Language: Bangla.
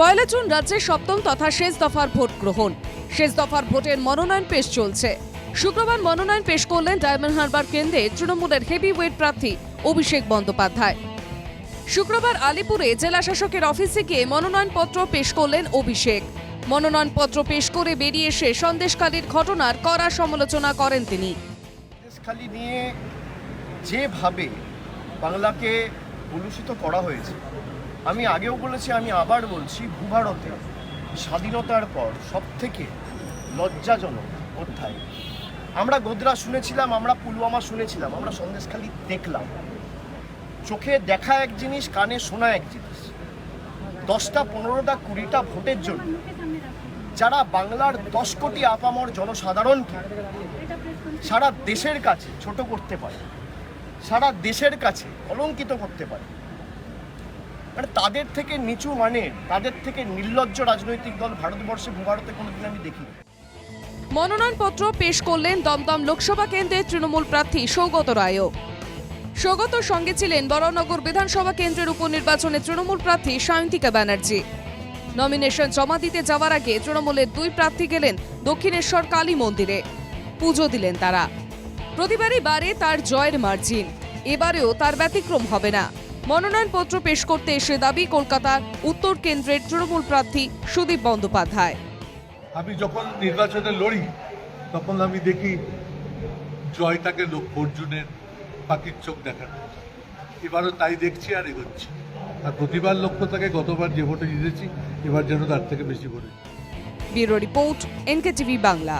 পয়লা জুন রাজ্যের সপ্তম তথা শেষ দফার ভোট গ্রহণ। শেষ দফার ভোটের মনোনয়ন পেশ চলছে। শুক্রবার মনোনয়ন পেশ করলেন ডায়মন্ড হারবার কেন্দ্রে তৃণমূলের হেভি ওয়েট প্রার্থী অভিষেক বন্দ্যোপাধ্যায়। শুক্রবার আলিপুরে জেলা শাসকের অফিসে গিয়ে মনোনয়নপত্র পেশ করলেন অভিষেক। মনোনয়নপত্র পেশ করে বেরিয়ে এসে সন্দেশকালীর ঘটনার কড়া সমালোচনা করেন তিনি। নিয়ে যেভাবে বাংলাকে কলুষিত করা হয়েছে আমি আগেও বলেছি, আমি আবার বলছি, ভূভারতে স্বাধীনতার পর সব থেকে লজ্জাজনক অধ্যায়। আমরা গোদরা শুনেছিলাম, আমরা পুলওয়ামা শুনেছিলাম, আমরা সন্দেশখালি দেখলাম। চোখে দেখা এক জিনিস, কানে শোনা এক জিনিস। দশটা, পনেরোটা, কুড়িটা ভোটের জন্য যারা বাংলার দশ কোটি আপামর জনসাধারণকে সারা দেশের কাছে ছোট করতে পারে, সারা দেশের কাছে কলঙ্কিত করতে পারে মানে তাদের থেকে নিচু মানের তাদের থেকে নির্লজ্জ রাজনৈতিক দল ভারতবর্ষে ভারতে কোনোদিন আমি দেখিনি। মনোনয়নপত্র পেশ করলেন দমদম লোকসভা কেন্দ্রের তৃণমূল প্রার্থী সৌগত রায়ও। সৌগতর সঙ্গে ছিলেন বরানগর বিধানসভা কেন্দ্রের উপনির্বাচনে তৃণমূল প্রার্থী সায়ন্তিকা ব্যানার্জি। নমিনেশন জমা দিতে যাওয়ার আগে তৃণমূলের দুই প্রার্থী গেলেন দক্ষিণেশ্বর কালী মন্দিরে। পুজো দিলেন তারা। প্রতিবারই বারে তার জয়ের মার্জিন। এবারেও তার ব্যতিক্রম হবে না। মনোনয়নপত্র পেশ করতে এসে দাবি কলকাতার উত্তর কেন্দ্রের তৃণমূল প্রার্থী সুদীপ বন্দ্যোপাধ্যায়। আমি যখন নির্বাচনে লড়ি তখন আমি দেখি জয়টাকে লক্ষ্য অর্জুনের পাখির চোখ দেখানো। এবারও তাই দেখছি আর এগোচ্ছি। আর প্রতিবার লক্ষ্য থাকে গতবার যে ভোটে জিতেছি এবার যেন তার থেকে বেশি করে ব্যুরো রিপোর্ট এনকেটিভি বাংলা।